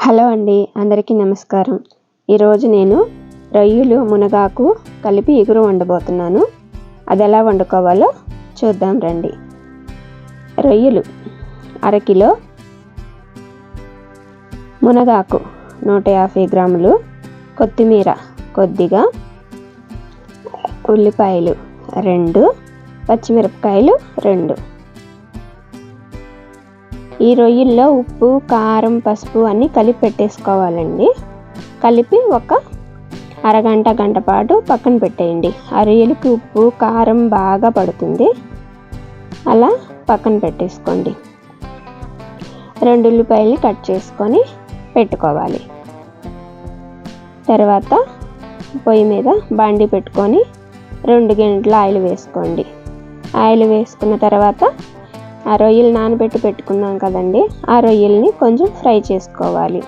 Hello అండి అందరికీ నమస్కారం. ఈరోజు నేను రొయ్యలు మునగాకు కలిపి ఎగురు వండబోతున్నాను. అది ఎలా వండుకోవాలో చూద్దాం రండి. రొయ్యలు అరకిలో మునగాకు నూట యాభై గ్రాములు కొత్తిమీర కొద్దిగా ఉల్లిపాయలు రెండు పచ్చిమిరపకాయలు రెండు. ఈ రొయ్యల్లో ఉప్పు కారం పసుపు అన్నీ కలిపి పెట్టేసుకోవాలండి. కలిపి ఒక అరగంట గంట పాటు పక్కన పెట్టేయండి. ఆ రొయ్యలకి ఉప్పు కారం బాగా పడుతుంది. అలా పక్కన పెట్టేసుకోండి. రెండు ఉల్లిపాయలు కట్ చేసుకొని పెట్టుకోవాలి. తర్వాత పొయ్యి మీద బాండి పెట్టుకొని రెండు గంటల ఆయిల్ వేసుకోండి. ఆయిల్ వేసుకున్న తర్వాత ఆ రొయ్యలు నానబెట్టి పెట్టుకున్నాం కదండి. ఆ రొయ్యల్ని కొంచెం ఫ్రై చేసుకోవాలి.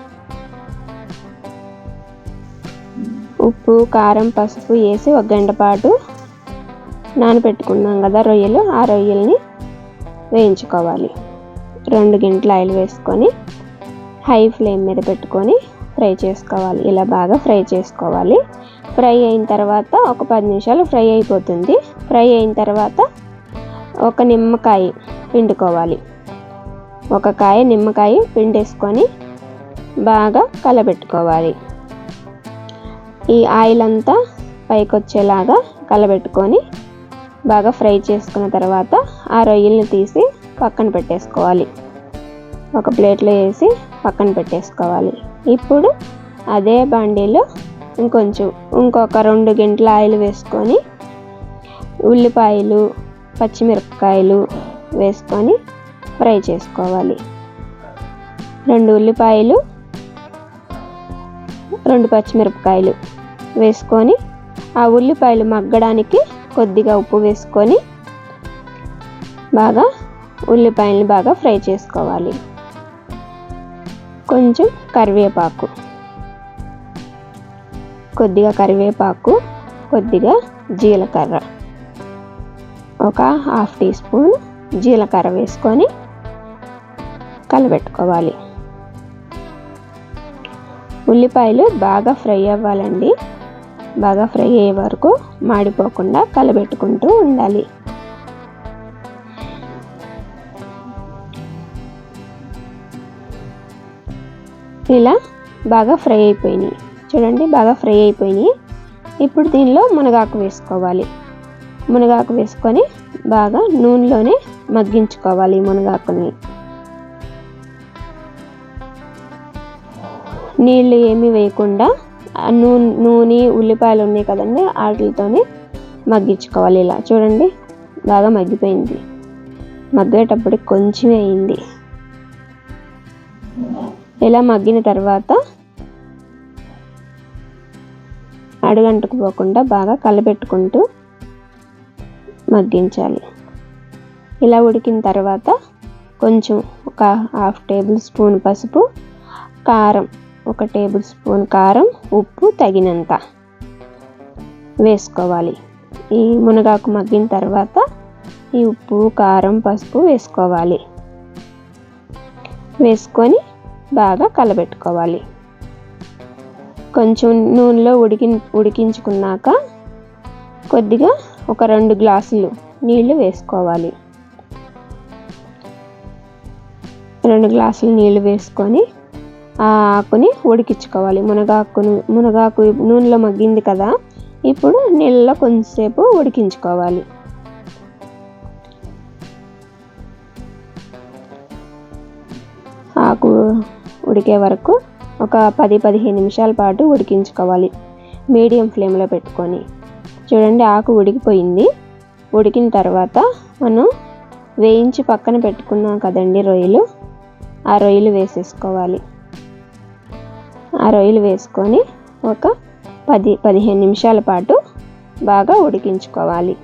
ఉప్పు కారం పసుపు వేసి ఒక గంట పాటు నానబెట్టుకున్నాం కదా రొయ్యలు. ఆ రొయ్యల్ని వేయించుకోవాలి. రెండు గంటల ఆయిల్ వేసుకొని హై ఫ్లేమ్ మీద పెట్టుకొని ఫ్రై చేసుకోవాలి. ఇలా బాగా ఫ్రై చేసుకోవాలి. ఫ్రై అయిన తర్వాత ఒక పది నిమిషాలు ఫ్రై అయిపోతుంది. ఫ్రై అయిన తర్వాత ఒక నిమ్మకాయ పిండుకోవాలి. ఒక కాయ నిమ్మకాయ పిండేసుకొని బాగా కలబెట్టుకోవాలి. ఈ ఆయిల్ అంతా పైకి వచ్చేలాగా కలబెట్టుకొని బాగా ఫ్రై చేసుకున్న తర్వాత ఆ రొయ్యల్ని తీసి పక్కన పెట్టేసుకోవాలి. ఒక ప్లేట్లో వేసి పక్కన పెట్టేసుకోవాలి. ఇప్పుడు అదే బండిలో ఇంకొంచెం ఇంకొక రెండు గంటల ఆయిల్ వేసుకొని ఉల్లిపాయలు పచ్చిమిరపకాయలు వేసుకొని ఫ్రై చేసుకోవాలి. రెండు ఉల్లిపాయలు రెండు పచ్చిమిరపకాయలు వేసుకొని ఆ ఉల్లిపాయలు మగ్గడానికి కొద్దిగా ఉప్పు వేసుకొని బాగా ఉల్లిపాయలను బాగా ఫ్రై చేసుకోవాలి. కొంచెం కరివేపాకు కొద్దిగా కరివేపాకు కొద్దిగా జీలకర్ర ఒక హాఫ్ టీ స్పూన్ జీలకర్ర వేసుకొని కలబెట్టుకోవాలి. ఉల్లిపాయలు బాగా ఫ్రై అవ్వాలండి. బాగా ఫ్రై అయ్యే వరకు మాడిపోకుండా కలబెట్టుకుంటూ ఉండాలి. ఇలా బాగా ఫ్రై అయిపోయినాయి. చూడండి బాగా ఫ్రై అయిపోయినాయి. ఇప్పుడు దీనిలో మునగాకు వేసుకోవాలి. మునగాకు వేసుకొని బాగా నూనెలోనే మగ్గించుకోవాలి మునగాకుని. నీళ్ళు ఏమీ వేయకుండా నూనె నూనె ఉల్లిపాయలు ఉన్నాయి కదండి వాటితోనే మగ్గించుకోవాలి ఇలా. చూడండి బాగా మగ్గిపోయింది. మగ్గేటప్పుడు కొంచెం అయింది. ఇలా మగ్గిన తర్వాత అడుగంటుకు పోకుండా బాగా కలపెట్టుకుంటూ మగ్గించాలి. ఇలా ఉడికిన తర్వాత కొంచెం ఒక హాఫ్ టేబుల్ స్పూన్ పసుపు కారం ఒక టేబుల్ స్పూన్ కారం ఉప్పు తగినంత వేసుకోవాలి. ఈ మునగాకు మగ్గిన తర్వాత ఈ ఉప్పు కారం పసుపు వేసుకోవాలి. వేసుకొని బాగా కలబెట్టుకోవాలి. కొంచెం నూనెలో ఉడికి ఉడికించుకున్నాక కొద్దిగా ఒక రెండు గ్లాసులు నీళ్ళు వేసుకోవాలి. రెండు గ్లాసులు నీళ్ళు వేసుకొని ఆ ఆకుని ఉడికించుకోవాలి. మునగాకును మునగాకు నూనెలో మగ్గింది కదా ఇప్పుడు నీళ్ళలో కొంచెంసేపు ఉడికించుకోవాలి. ఆకు ఉడికే వరకు ఒక పది పదిహేను నిమిషాల పాటు ఉడికించుకోవాలి. మీడియం ఫ్లేమ్లో పెట్టుకొని. చూడండి ఆకు ఉడికిపోయింది. ఉడికిన తర్వాత మనం వేయించి పక్కన పెట్టుకున్నాం కదండి రొయ్యలు. ఆ రొయ్యలు వేసేసుకోవాలి. ఆ రొయ్యలు వేసుకొని ఒక పది పదిహేను నిమిషాల పాటు బాగా ఉడికించుకోవాలి.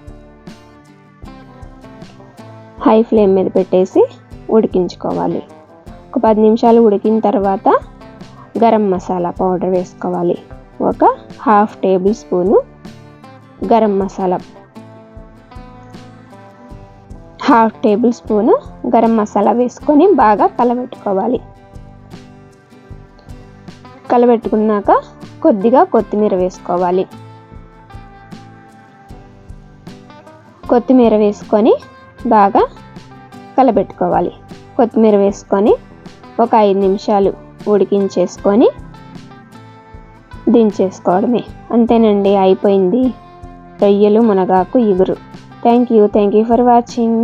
హై ఫ్లేమ్ మీద పెట్టేసి ఉడికించుకోవాలి. ఒక పది నిమిషాలు ఉడికిన తర్వాత గరం మసాలా పౌడర్ వేసుకోవాలి. ఒక half tablespoon garam masala half tablespoon garam masala వేసుకొని బాగా కలబెట్టుకోవాలి. కలబెట్టుకున్నాక కొద్దిగా కొత్తిమీర వేసుకోవాలి. కొత్తిమీర వేసుకొని బాగా కలబెట్టుకోవాలి. కొత్తిమీర వేసుకొని ఒక ఐదు నిమిషాలు ఉడికించేసుకొని దించేసుకోవడమే. అంతేనండి అయిపోయింది. రొయ్యలు మునగాకు ఇగురు. Thank you thank you for watching